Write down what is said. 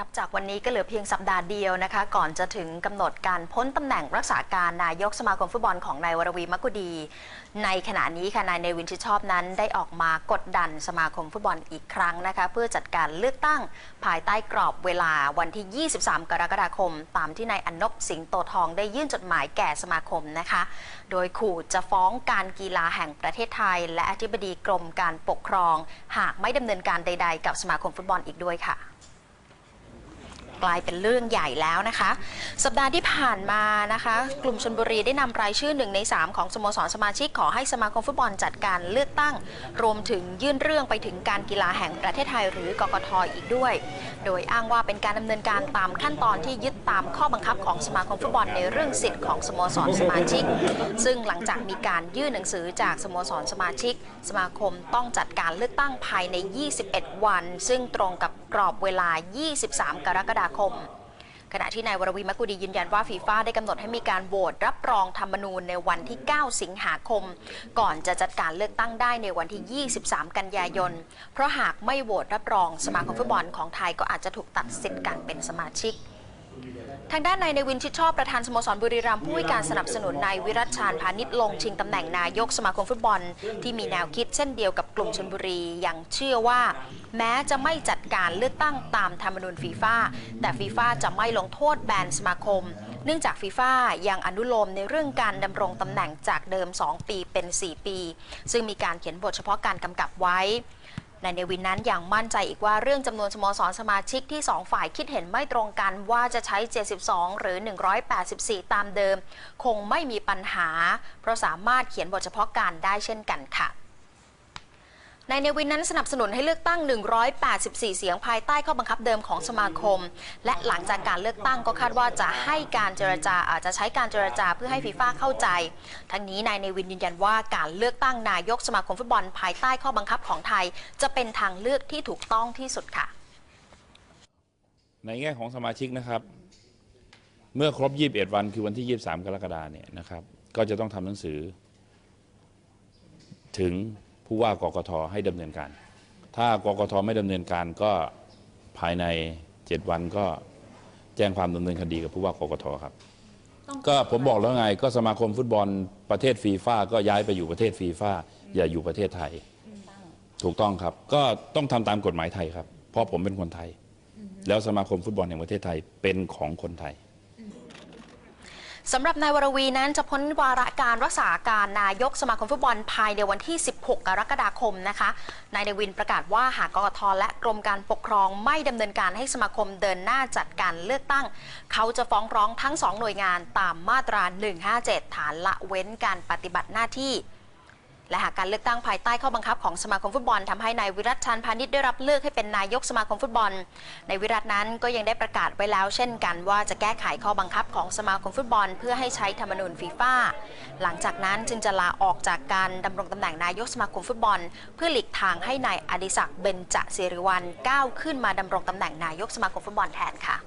นับจากวันนี้ก็เหลือเพียงสัปดาห์เดียวนะคะ ก่อนจะถึงกำหนดการพ้นตำแหน่งรักษาการนายกสมาคมฟุตบอลของนายวรวีมกกุดี ในขณะนี้ค่ะนายเนวินชิดชอบนั้นได้ออกมากดดันสมาคมฟุตบอลอีกครั้งนะคะ เพื่อจัดการเลือกตั้งภายใต้กรอบเวลาวันที่ 23 กรกฎาคม ตามที่นายอนนบสิงโตทองได้ยื่นจดหมายแก่สมาคมนะคะ โดยขู่จะฟ้องการกีฬาแห่งประเทศไทย และอธิบดีกรมการปกครอง หากไม่ดำเนินการใด ๆ กับสมาคมฟุตบอลอีกด้วยค่ะ กลายเป็นเรื่องใหญ่แล้วนะคะ สัปดาห์ที่ผ่านมานะคะ กลุ่มชนบุรีได้นำรายชื่อหนึ่งใน 3 ของสโมสรสมาชิกขอให้สมาคมฟุตบอลจัดการเลือกตั้ง รวมถึงยื่นเรื่องไปถึงการกีฬาแห่งประเทศไทยหรือกกทอีกด้วย โดยอ้างว่าเป็นการดำเนินการตามขั้นตอนที่ยึดตามข้อบังคับของสมาคมฟุตบอลในเรื่องสิทธิ์ของสโมสรสมาชิก ซึ่งหลังจากมีการยื่นหนังสือจากสโมสรสมาชิก สมาคมต้องจัดการเลือกตั้งภายใน 21 วัน ซึ่งตรงกับ รอบเวลา 23 กรกฎาคม ขณะที่นายวรวีมักกุดียืนยันว่าฟีฟ่าได้กำหนดให้มีการโหวตรับรองธรรมนูญในวันที่ 9 สิงหาคม ก่อนจะจัดการเลือกตั้งได้ในวันที่ 23 กันยายน เพราะหากไม่โหวตรับรองสมาคมฟุตบอลของไทยก็อาจจะถูกตัดสิทธิ์การเป็นสมาชิก ทางด้านนายเนวินชิดชอบประธานสโมสรบุรีรัมย์ผู้ให้การสนับสนุนนายวิรัชชาญพาณิชย์ลงชิงตำแหน่งนายกสมาคมฟุตบอล ที่มีแนวคิดเช่นเดียวกับกลุ่มชนบุรียังเชื่อว่า แม้จะไม่จัดการเลือกตั้งตามธรรมนูญฟีฟ่าแต่ฟีฟ่าจะไม่ลงโทษแบนสมาคม เนื่องจากฟีฟ่ายังอนุโลมในเรื่องการดำรงตำแหน่งจากเดิม 2 ปีเป็น 4 ปี ซึ่งมีการเขียนบทเฉพาะการกำกับไว้ นายเนวินนั้นอย่างมั่นใจอีกว่าเรื่องจำนวนสโมสรสมาชิกที่ 2 ฝ่ายคิดเห็นไม่ตรงกันว่าจะใช้ 72 หรือ 184 ตามเดิม คงไม่มีปัญหา เพราะสามารถเขียนบทเฉพาะการได้เช่นกันค่ะ นายเนวินนั้นสนับสนุนให้เลือกตั้ง 184 เสียงภายใต้ข้อบังคับเดิมของสมาคม และหลังจากการเลือกตั้งก็คาดว่าจะให้การเจรจาอาจจะใช้การเจรจาเพื่อให้ฟีฟ่าเข้าใจ ทั้งนี้นายเนวินยืนยันว่าการเลือกตั้งนายกสมาคมฟุตบอลภายใต้ข้อบังคับของไทย จะเป็นทางเลือกที่ถูกต้องที่สุดค่ะ ในแง่ของสมาชิกนะครับ เมื่อครบ 21 วันคือวันที่ 23 กรกฎาเนี่ยนะครับ ก็จะต้องทำหนังสือ ถึง ผู้ว่ากกทให้ดำเนินการ ถ้ากกทไม่ดำเนินการก็ภายใน 7 วันก็แจ้งความดำเนินคดีกับผู้ว่ากกทครับ ก็ผมบอกแล้วไงก็สมาคมฟุตบอลประเทศฟีฟ่าก็ย้ายไปอยู่ประเทศฟีฟ่าอย่าอยู่ประเทศไทย ถูกต้องครับ ก็ต้องทำตามกฎหมายไทยครับ เพราะผมเป็นคนไทย แล้วสมาคมฟุตบอลแห่งประเทศไทยเป็นของคนไทย สำหรับนายวรวีนั้นจะพ้นวาระการรักษาการนายกสมาคมฟุตบอลภายในวันที่ 16 กรกฎาคมนะคะ นายเดวินประกาศว่าหากกกทและกรมการปกครองไม่ดำเนินการให้สมาคมเดินหน้าจัดการเลือกตั้ง เขาจะฟ้องร้องทั้งสองหน่วยงานตามมาตรา 157 ฐานละเว้นการปฏิบัติหน้าที่ และหากการเลือกตั้งภายใต้ข้อบังคับของสมาคมฟุตบอลทำให้นายวิรัตชันพาณิชย์ได้รับเลือกให้เป็นนายกสมาคมฟุตบอลในายวิรัตนั้นก็ยังได้ประกาศไว้แล้ว เช่นกันว่าจะแก้ไขข้อบังคับของสมาคมฟุตบอล เพื่อให้ใช้ธรรมนูญฟีฟ่าหลังจากนั้นจึงจะลาออกจากการดำรงตำแหน่งนายกสมาคมฟุตบอล เพื่อหลีกทางให้นายอดิศักดิ์เบญจศิริวัลก้าวขึ้นมาดำรงตำแหน่งนายกสมาคมฟุตบอลแทนค่ะ